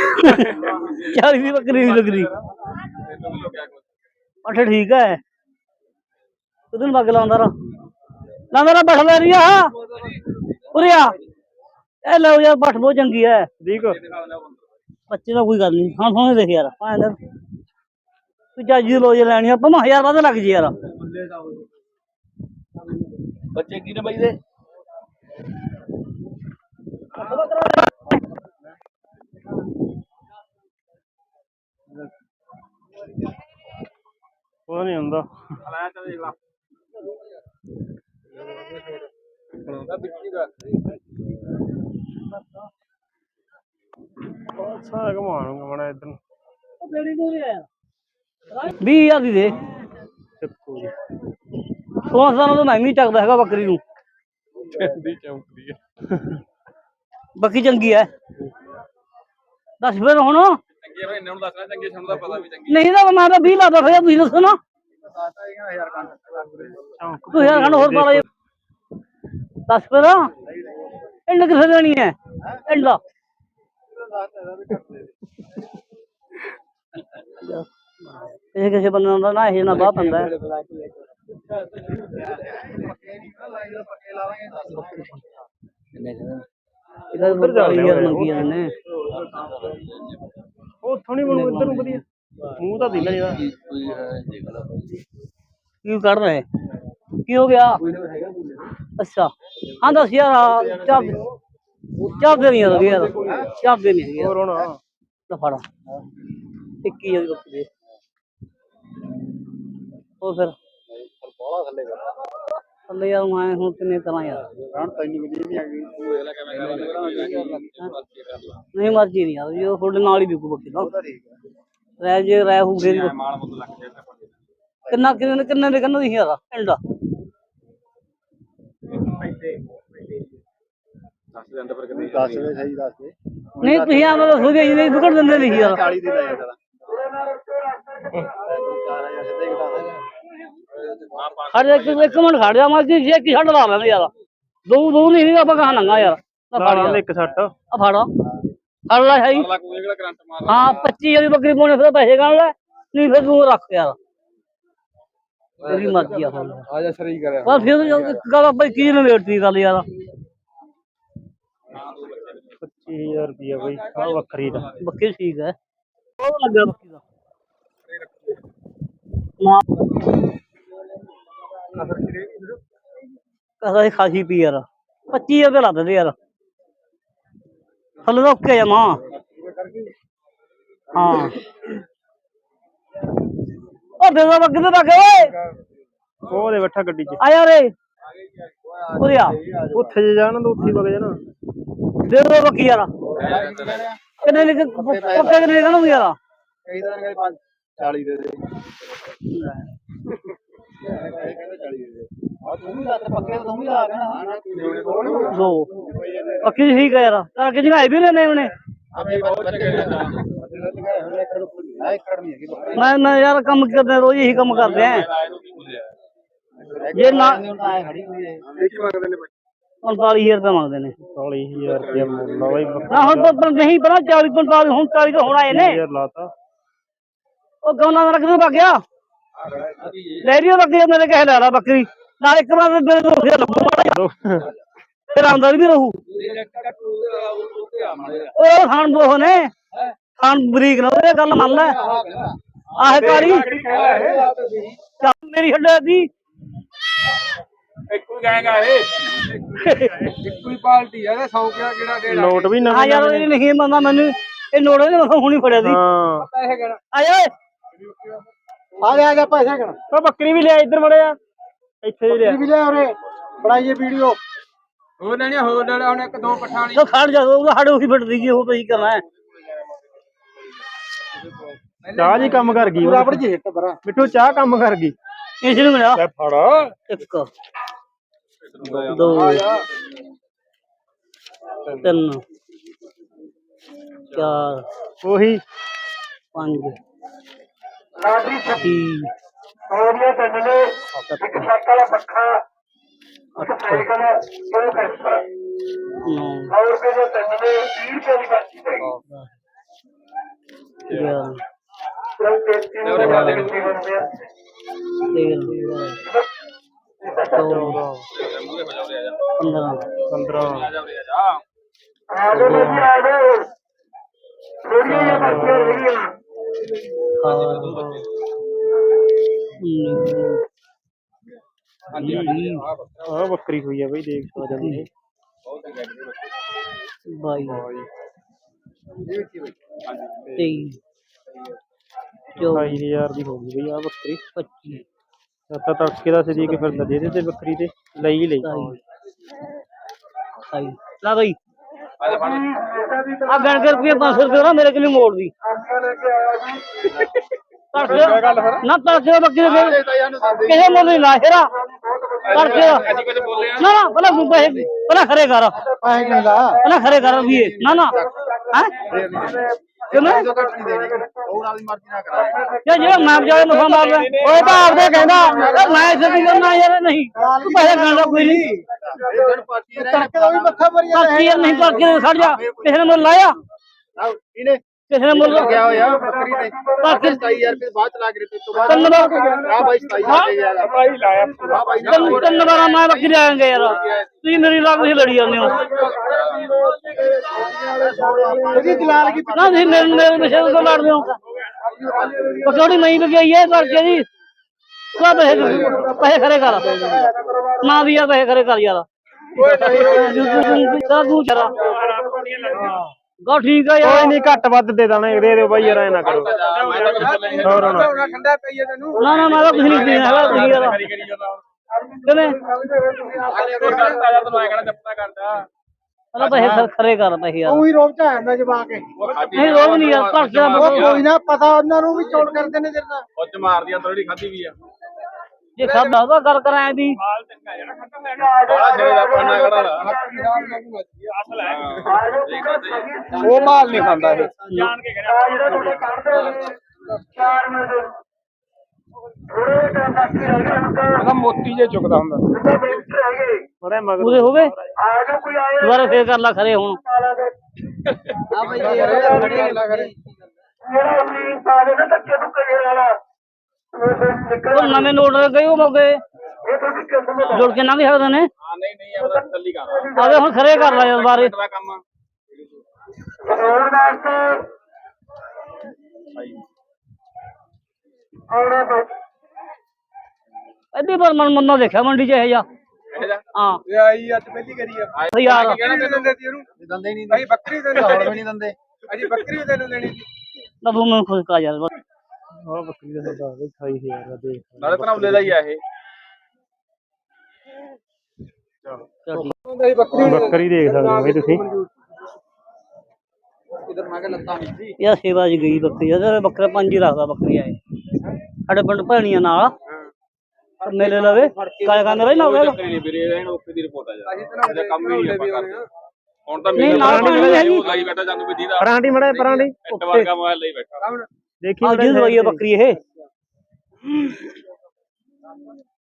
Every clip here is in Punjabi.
40 ਦੀ ਬੱਕਰੀ ਨਹੀਂ ਲੱਗਦੀ। ਅੱਛਾ ਠੀਕ ਹੈ। ਤੂੰ ਮੱਗ ਲਾਉਂਦਾ ਰ ਲਾਉਂਦਾ ਰ ਬੈਠ ਲੈ ਰਹੀ ਆ। ਉਰੇ ਆ। ਇਹ ਲਓ ਯਾਰ ਬੱਠ ਬਹੁਤ ਚੰਗੀ ਹੈ। ਠੀਕ ਬੱਚੇ ਦਾ ਕੋਈ ਗੱਲ ਨਹੀਂ। ਹਾਂ ਸੋਹਣੇ ਦੇਖ ਯਾਰ। ਭਾਂ ਦਾ ਤੂੰ ਜਾਜੀ ਲੋ ਜੇ ਲੈਣੀ ਆਪਾਂ ਨੂੰ ਹਜ਼ਾਰ ਵੱਧ ਲੱਗ ਜੀ ਯਾਰ। ਬੱਚੇ ਕੀ ਨੇ ਬਾਈ ਦੇ? ਉਹ ਨਹੀਂ ਹੁੰਦਾ। ਘਮਾਣੂਗਾ ਇਧਰ ਨੂੰ। ਵੀਹ ਹਜ਼ਾਰ ਦੀ ਦੇ। ਚੱਕੂ ਜੀ। ਸੋਲਾਂ ਸਾਲਾਂ ਤੋਂ ਮੈਂ ਵੀ ਚੱਕਦਾ ਹੈਗਾ ਬੱਕਰੀ ਨੂੰ। ਚੰਦੀ ਚੌਂਕਦੀ ਹੈ ਬੱਕਰੀ ਚੰਗੀ ਹੈ। ਦੱਸ ਫਿਰ ਹੁਣ। ਚੰਗੇ ਭਾਈ ਇਹਨਾਂ ਨੂੰ ਦੱਸਣਾ ਚੰਗੇ ਸਾਨੂੰ ਦਾ ਪਤਾ ਵੀ ਚੰਗੀ ਨਹੀਂ ਤਾਂ ਮੈਂ ਤਾਂ 20 ਲਾਦਾ ਫਿਰ ਤੁਸੀਂ ਦੱਸੋ ਨਾ। ਤੂੰ ਯਾਰ ਖੰਡ ਹੋਰ ਪਾ ਲੈ ਦੱਸ ਫਿਰ। ਇੰਨ ਕਿੱਥੇ ਲੈਣੀ ਹੈ? ਇੰਡਾ ਇਹ ਕਿਸੇ ਬੰਦੇ ਦਾ ਨਾ ਇਹ ਨਾ ਬਾਹ ਬੰਦਾ ਹੈ। ਇਹਦਾ ਫਿਰ ਗਾਲੀ ਯਾਰ ਮੰਗੀ ਜਾਂਦੇ ਨੇ। ਉਹ ਥੋੜੀ ਬਣੂ ਇੱਧਰ ਨੂੰ ਵਧੀਆ। ਮੂੰਹ ਤਾਂ ਦਿਲ ਜਿਹੜਾ ਕੀ ਕਰ ਰਹੇ? ਕੀ ਹੋ ਗਿਆ? ਅੱਛਾ। ਹਾਂ ਦੱਸ ਯਾਰ ਚਾਹ ਚਾਹ ਦੇ ਨਹੀਂ ਯਾਰ ਯਾਰ। ਚਾਹ ਦੇ ਨਹੀਂ ਹੈਗੀ ਹੋਰ ਹੋਣਾ? ਲੈ ਫੜ। ਟਿੱਕੀ ਜਿਹੜੀ ਬੱਕਰੀ ਦੇ? ਉਹ ਫਿਰ? ਥੱਲੇ ਯਾਰ ਮੈਂ ਹੁਣ ਕਿੰਨੇ ਤਰ੍ਹਾਂ ਯਾਰ? ਨਹੀਂ ਮਰਜ਼ੀ ਨਹੀਂ ਯਾਰ ਇਹ ਤੁਹਾਡੇ ਨਾਲ ਹੀ ਵਿਕੂ ਬੱਕਰੀ ਦਾ ਰਹਿ ਜੇ ਰਹਿ ਹੋ ਫੇਰ ਕਿੰਨਾ ਕਿੰਨੇ ਕਿੰਨੇ ਦੇ ਕੰਨ ਦੀ ਯਾਰ ਦੇ ਨਹੀਂ ਤੁਸੀਂ ਆ ਮਤਲਬ ਹੋ ਗਈ ਨਹੀਂ ਵਿਕੜ ਦਿੰਦੇ ਨਹੀਂ ਯਾਰ। 40 ਦੀ ਲੈ ਜਾ ਕਰਾ 14000 ਸਿੱਧਾ ਹੀ ਜਾ ਇੱਕ ਇੱਕ ਮਿੰਟ ਖੜ ਜਾ ਮੈਂ ਜੀ ਕੀ ਛੱਡ ਲਾ ਲੈਂਦੇ ਯਾਰ। ਦੋ ਦੋ ਨਹੀਂ ਆਪਾਂ ਕਹਾਂ ਨੰਗਾ ਯਾਰ। ਆ ਫੜ ਨਾਲ ਯਾਰ। ਇੱਕ ਸੱਟ। ਆ ਫੜ। ਫੜ ਲੈ ਹੈ ਲੱਖ ਕੋਈ ਕਿਹੜਾ ਕਰੰਟ ਮਾਰ ਹਾਂ 25 ਵਾਲੀ ਬੱਕਰੀ ਪਾਉਣੇ ਫਿਰ ਪੈਸੇ ਗਣ ਲੈ। ਨਹੀਂ ਫਿਰ ਤੂੰ ਰੱਖ ਯਾਰ। ਤੇਰੀ ਮਰਜ਼ੀ ਆ ਹੁਣ। ਆ ਜਾ ਸਰੀ ਕਰਿਆ। ਬਸ ਫਿਰ ਇੱਕ ਗੱਲ ਆਪਾਂ ਕੀ ਨੇ ਵੇਟਦੀ ਗੱਲ ਯਾਰ। 25000 ਰੁਪਇਆ ਬਈ ਆ ਵੱਖਰੀ ਦਾ ਬੱਕਰੀ ਠੀਕ ਹੈ। ਉਹ ਲੱਗਾ ਬੱਕਰੀ ਦਾ। ਨਾ ਕਹਦਾ ਇਹ ਖਾਸੀ ਪੀ ਯਾਰ। 25 ਰੁਪਏ ਲਾ ਦਿੰਦੇ ਯਾਰ। ਹਲ ਰੁਕ ਕੇ ਜਮਾ ਹਾਂ। ਉਹ ਦੇ ਦੋ ਦੇ ਬੱਕੇ ਓਏ। ਉਹ ਦੇ ਬੈਠਾ ਗੱਡੀ 'ਚ। ਆ ਯਾਰ ਏ ਉਰੇ ਆ। ਉੱਥੇ ਜੇ ਜਾਣ ਤਾਂ ਉੱਥੇ ਵਗ ਜਾਣਾ। ਦੇ ਦੋ ਬੱਕੀ ਯਾਰ। ਕਿੰਨੇ ਨਿਕ ਪੱਕੇ ਕਿੰਨੇ ਨਿਕਲਣਗੇ ਯਾਰ। ਕਈ ਤਾਂ ਕਹਿੰਦੇ 40 ਦੇ ਦੇ। ਕਹਿੰਦੇ 40 ਦੇ ਦੇ ਆ ਤੂੰ ਵੀ ਦੱਸ ਪੱਕੇ ਤੂੰ ਵੀ ਲਾ। ਦੇਣਾ ਦੋ ਪੱਕੀ ਠੀਕ ਹੈ ਯਾਰ। ਤਾਂ ਕਿ ਜਗਾਈ ਵੀ ਨੇ ਉਹਨੇ। ਆਪੇ ਬਹੁਤ ਚੰਗੇ ਨੇ ਏਕੜ ਨਹੀਂ ਹੈਗੀ ਬੱਕਰੀ ਮੈਂ ਮੈਂ ਯਾਰ ਕੰਮ ਕਰਦੇ ਰੋਜ਼ ਇਹੀ ਕੰਮ ਕਰਦੇ ਆ। ਜੇ ਨਾ ਆਏ ਖੜੀ ਹੋਈ ਹੈ 45000 ਰੁਪਏ ਮੰਗਦੇ ਨੇ। 40000 ਰੁਪਇਆ ਮੁੱਲ ਆ ਬਈ। ਨਾ ਹੁਣ ਤਾਂ ਪਰ ਨਹੀਂ ਪਰ 40 45 ਹੁਣ 40 ਤੋਂ ਹੁਣ ਆਏ ਨੇ। 20000 ਲਾਤਾ। ਉਹ ਗੌਨਾ ਦਾ ਕਿੱਥੇ ਭੱਗ ਗਿਆ। ਲੈ ਰਿਓ ਬੱਕਰੀ ਮੇਰੇ ਕਹੇ ਲੈ ਲਾ ਬੱਕਰੀ। ਨਾਲ ਇੱਕ ਵਾਰ ਮੇਰੇ ਤੋਂ ਫਿਰ ਲੱਗੂ ਮਾੜਾ। ਫਿਰ ਆਉਂਦਾ ਵੀ ਰਹੂ। ਉਹ ਖਾਨ ਦੋ ਨੇ ਖਾਨ ਬਰੀਕ ਨਾ ਉਹ ਗੱਲ ਮੰਨ ਲੈ। ਆਹ ਕਾਰੀ ਚੱਲ ਮੇਰੀ ਹੱਡੇ ਦੀ ਇੱਕੋ ਹੀ ਗਾਏਗਾ ਇਹ। ਇੱਕੋ ਹੀ ਪਾਲਟੀ ਆ ਸੌ ਕਿਆ ਕਿਹੜਾ ਡੇਢ ਨੋਟ ਵੀ ਆ ਨਵੇਂ ਯਾਰ ਇਹ ਨਹੀਂ ਮੰਨਦਾ ਮੈਨੂੰ। ਇਹ ਨੋੜੇ ਨੇ ਮੈਂ ਹੁਣੀ ਫੜਿਆ ਸੀ। ਹਾਂ। ਕਿਹੜਾ। ਆ ਜਾ ਓਏ। ਆ ਜਾ ਆ ਜਾ ਪੈਸੇ ਕਣ ਉਹ ਬੱਕਰੀ ਵੀ ਲਿਆ ਇੱਧਰ ਮੜਿਆ। ਇੱਥੇ ਹੀ ਲਿਆ। ਵੀ ਲੈ ਉਰੇ। ਬਣਾਈਏ ਵੀਡੀਓ। ਹੋਰ ਲੈਣੀ ਹੋਰ ਲੈ ਲੈ ਹੁਣ ਇੱਕ ਦੋ ਪੱਠਾਂ ਵਾਲੀ। ਤੋ ਖੜ ਜਾ ਉਹ ਸਾਡੇ ਉਹੀ ਫੜਦੀ ਜੀ ਉਹ ਪਈ ਕਰਨਾ ਹੈ। ਚਾਹ ਜੀ ਕੰਮ ਕਰ ਗਈ। ਰਬੜ ਜੀ ਹਿੱਟ ਬਰਾ। ਮਿੱਠੂ ਚਾਹ ਕੰਮ ਕਰ ਗਈ। ਇਸ ਨੂੰ ਮਿਲਿਆ ਲੈ ਫੜ। ਇੱਕ ਦੋ ਤਿੰਨ ਚਾਰ ਉਹੀ। ਪੰਜ। ਸਾਡੀ ਛੇ ਸੋਨੀਆ ਪਿੰਡ ਨੇ ਇੱਕ ਛੱਕ ਵਾਲਾ ਪੱਖਾ ਇੱਕ ਸਾਈਕਲ ਦੋ ਕੈਂਪਰ ਔਰ ਰੁਪਏ ਦੇ ਤਿੰਨ ਨੇ 20 ਰੁਪਏ ਦੀ ਬਾਕੀ ਪਈ ਗਿਆਰਾਂ ਉਹਦੇ ਬਾਅਦ ਇਹਨੂੰ ਤੇਰਾਂ ਚੌਦਾਂ ਪੰਦਰਾਂ। 15 ਆ ਜਾਓ ਜੀ ਆ ਜਾਓ। ਥੋੜੀਆਂ ਜਿਹੀਆਂ ਬੱਚੀਆਂ ਰਹਿ ਗਈਆਂ ਅਠਾਰਾਂ ਉੱਨੀ ਆ ਬੱਕਰੀ ਹੋਈ ਆ ਬਈ ਦੇਖ ਸਕਦੇ ਨੇ ਬਾਈ ਤੇਈ ਚੌਵੀ 28000 ਦੀ ਹੋ ਗਈ ਬਈ ਆ ਬੱਕਰੀ ਪੱਚੀ ਤਾਂ ਤੜਕੇ ਦਾ ਸਦੀ ਕੇ ਫਿਰਦਾ ਦੇ ਦੇ ਤੇ ਬੱਕਰੀ ਤੇ ਲਈ ਲਈ ਸਤਾਈ ਅਠਾਈ ਲਾ ਬਈ ਆ ਗਣ ਕੇ ਰੁਪਏ 500 ਰੁਪਏ ਨਾ ਮੇਰੇ ਕੋਲ ਹੀ ਮੋੜ ਦੀ। ਆਪਾਂ ਲੈ ਕੇ ਆਇਆ ਜੀ ਤੜਕੇ ਨਾ ਤੜਕੇ ਬੱਕੀ ਦੇ ਕਿਸੇ ਮੁੱਲ ਨਹੀਂ ਲਾ ਸ਼ੇਰਾ ਤੜਕੇ ਬੋਲੇ ਨਾ ਨਾ ਪਹਿਲਾਂ ਤੂੰ ਪੈਸੇ ਪਹਿਲਾਂ ਖਰੇ ਕਰ। ਪਾਏ ਕਿੰਦਾ ਪਹਿਲਾਂ ਖਰੇ ਕਰ ਵੀ ਨਾ ਨਾ। ਹੈ? ਕਿਵੇਂ ਉਹ ਨਾਲ ਦੀ ਮਰਜ਼ੀ ਨਾ ਕਰਾ। ਜੇ ਜਿਹੜਾ ਮੈਂ ਜਾਵੇ ਨਫਾ ਮਾਰਦਾ। ਉਹ ਤਾਂ ਆਪਦੇ ਕਹਿੰਦਾ ਮੈਂ ਇਸੇ ਵੀ ਕਰਨਾ ਯਾਰ ਨਹੀਂ। ਤੂੰ ਪੈਸੇ ਗਾਣਾ ਕੋਈ ਨਹੀਂ। ਇਹ ਪਾਰਟੀ ਤੜਕੇ ਦਾ ਵੀ ਮੱਥਾ ਬਾਕੀ ਯਾਰ ਨਹੀਂ ਤਾਂ ਅੱਗੇ ਖੜ ਜਾ। ਕਿਸੇ ਨੇ ਮੁੱਲ ਲਾਇਆ। ਇਹਨੇ ਕਿਸੇ ਨੇ ਮੁੱਲ ਗਿਆ ਹੋਇਆ ਬੱਕਰੀ ਤੇ ਬਾਕੀ 27000 ਰੁਪਏ ਬਾਅਦ ਚ ਲਾ ਕੇ ਦਿੱਤੇ ਤੋਂ ਬਾਅਦ ਤਿੰਨ ਵਾਰ ਆ ਬਾਈ 27000 ਭਾਈ ਲਾਇਆ ਆ ਬਾਈ ਤਿੰਨ ਤਿੰਨ ਵਾਰਾਂ ਮੈਂ ਬੱਕਰੀ ਆਏਂਗੇ ਯਾਰ ਤੁਸੀਂ ਮੇਰੀ ਲੱਗ ਤੁਸੀਂ ਲੜੀ ਜਾਂਦੇ ਹੋ ਇਹਦੀ ਦਲਾਲ ਕੀ ਨਾ ਤੁਸੀਂ ਮੇਰੇ ਮੇਰੇ ਵਿਸ਼ੇ ਤੋਂ ਲੜਦੇ ਹੋ ਪਕੌੜੀ ਨਹੀਂ ਵਿਗਿਆਈ ਹੈ ਕਰਕੇ ਜੀ ਤੂੰ ਪੈਸੇ ਪੈਸੇ ਖਰੇ ਕਰ ਨਾ ਵੀ ਯਾਰ ਪੈਸੇ ਖਰੇ ਕਰ ਯਾਰ ਓਏ ਨਹੀਂ ਤਾਂ ਤੂੰ ਚਰਾ ਗਾ ਠੀਕ ਆ ਕੋਈ ਯਾਰ ਨਹੀਂ ਘੱਟ ਵੱਧ ਦੇ ਦਾਂਗੇ। ਦੇ ਦਿਓ ਬਾਈ ਯਾਰ ਐ ਨਾ ਕਰੋ। ਹੋਰ ਹੁਣ ਹੋਣਾ ਠੰਡਾ ਪਈਏ ਤੈਨੂੰ। ਨਾ ਨਾ ਮੈਂ ਤਾਂ ਕੁਝ ਨਹੀਂ ਪੀਣਾ ਹੈਗਾ ਤੁਸੀਂ ਯਾਰ ਕਿਵੇਂ ਪਹਿਲਾਂ ਪੈਸੇ ਖਰੇ- ਖਰੇ ਕਰ ਪੈਸੇ ਯਾਰ। ਉਹੀ ਰੋਬ ਚ ਆਂਦਾ ਜਵਾ ਕੇ ਨਹੀਂ ਰੋਜ਼ ਨਹੀਂ ਯਾਰ ਦਾ ਉਹ ਕੋਈ ਨਾ ਪਤਾ ਉਹਨਾਂ ਨੂੰ ਵੀ ਚੋੜ ਕਰਦੇ ਨੇ ਤੇਰੇ ਨਾਲ। ਉੱਚ ਮਾਰਦੀ ਆ ਥੋੜੀ ਖਾਦੀ ਵੀ ਆ। ਜੇ ਖਾਦਾ ਉਹਦਾ ਗੱਲ ਕਰਾਂ ਦੀ ਦਾ ਲਾ ਉਹ ਮਾਲ ਨਹੀਂ ਖਾਂਦਾ ਇਹ। ਆ ਜਿਹੜਾ ਤੁਹਾਡੇ ਕੱਢਦੇ ਚਾਰ ਮਿੰਟ ਥੋੜੇ ਟਾਈਮ ਬਾਕੀ ਰਹਿ ਗਿਆ ਉਹਦਾ ਮੋਤੀ ਜੇ ਚੁੱਕਦਾ ਹੁੰਦਾ। ਬੜੇ ਮਗਰ ਪੂਰੇ ਹੋ ਗਏ ਆ ਜਾਓ ਕੋਈ ਆਏ ਦੁਬਾਰਾ ਫੇਰ ਕਰ ਲਾ ਖਰੇ ਹੁਣ। ਦੇ ਆ ਬਈ ਇਹ ਖੜੇ ਕਰੇ ਜਿਹੜਾ ਆਪਣੀ ਸਾਰੇ ਨਾ ਧੱਕੇ ਧੁੱਕੇ ਜਿਹੇ ਵਾਲਾ ਉਹ ਫਿਰ ਨਿਕਲ ਉਹ ਨਵੇਂ ਨੋਟ ਗਏ ਉਹ ਮੌਕੇ ਇਹ ਤੁਹਾਡੀ ਕਿਸਮਤ ਜੁੜ ਕੇ ਲੰਘ ਸਕਦੇ ਨੇ ਹਾਂ ਨਹੀਂ ਨਹੀਂ ਆਪਦਾ ਤੱਲੀ ਕਰ ਆਵੇ ਹੁਣ ਖਰੇ ਕਰ ਲਾ ਯਾਰ ਬਾਰੇ ਦਾ ਕੰਮ ਆ ਹੋਰ ਵਾਸਤੇ ਆਉਣਾ ਤਾਂ ਐਡੀ ਪਰ ਮਨ ਮੰਨੋ ਦੇਖਿਆ ਮੰਡੀ ਚ ਇਹ ਜਾ ਇਹ ਜਾ ਹਾਂ ਇਹ ਆਈ ਅੱਜ ਆ ਨਹੀਂ ਭਾਈ ਬੱਕਰੀ ਨਹੀਂ। ਆ ਦਾ ਸੌਦਾ ਬਈ 28000 ਦਾ ਦੇਖ ਨਾਲੇ ਤਨਾਉਲੇ ਦਾ ਹੀ ਆ ਇਹ। ਨਹੀਂ ਬੱਕਰੀ ਦੇਖ ਸਕਦੇ ਹੋ ਬਈ ਤੁਸੀਂ। ਇਧਰ ਮੈਂ ਕਿ ਲੱਤਾਂ ਨਹੀਂ ਯਾਰ ਸੇਵਾ ਚ ਗਈ ਬੱਕਰੀ ਇਹਦੇ ਬੱਕਰਾ ਪੰਜ ਹੀ ਰੱਖਦਾ ਬੱਕਰੀ ਆਏ। ਸਾਡੇ ਪਿੰਡ ਭੈਣੀਆਂ ਨਾਲ। ਮੇਲੇ ਲਵੇ। ਕਾਲੇ ਕਾਲੇ ਰਹੀ ਨਾ ਹੋਵੇ ਚੱਕਰੀ ਨਹੀਂ ਵੀਰੇ ਇਹਨੂੰ ਓਕੇ ਦੀ ਰਿਪੋਰਟ ਆ ਜਾ। ਇਹਦਾ ਕੰਮ ਹੀ ਨਹੀਂ ਆਪਾਂ ਕਰਦੇ। ਹੁਣ ਤਾਂ ਨਹੀਂ, ਮੇਰੇ ਨਾਲ ਨਾਲ ਪਾਣੀ ਹੈਗੀ। ਲਾਈ। ਬੈਠਾ ਜਾਂਦੇ ਵੀ ਦੀਦਾ ਪਰਾਂਠੀ ਮੜਾ ਪਰਾਂਠੀ। ਇੱਕ ਵਰਗਾ ਮੋਬਾਈਲ ਲਈ ਬੈਠਾ। ਦੇਖੀ ਆ ਦਵਾਈ ਆ ਬੱਕਰੀ ਇਹ।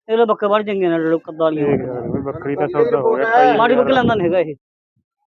ਇਹਦੇ ਬੱਕੇ ਬਣ ਚੰਗੇ ਨੇ ਲੋਕ ਕੱਦਾਂ ਬੱਕਰੀ ਦਾ ਸੌਦਾ ਹੋ ਗਿਆ। ਮਾੜੀ ਬੱਕਰੀ ਲੈਂਦਾ ਨਹੀਂ ਹੈਗਾ ਇਹ।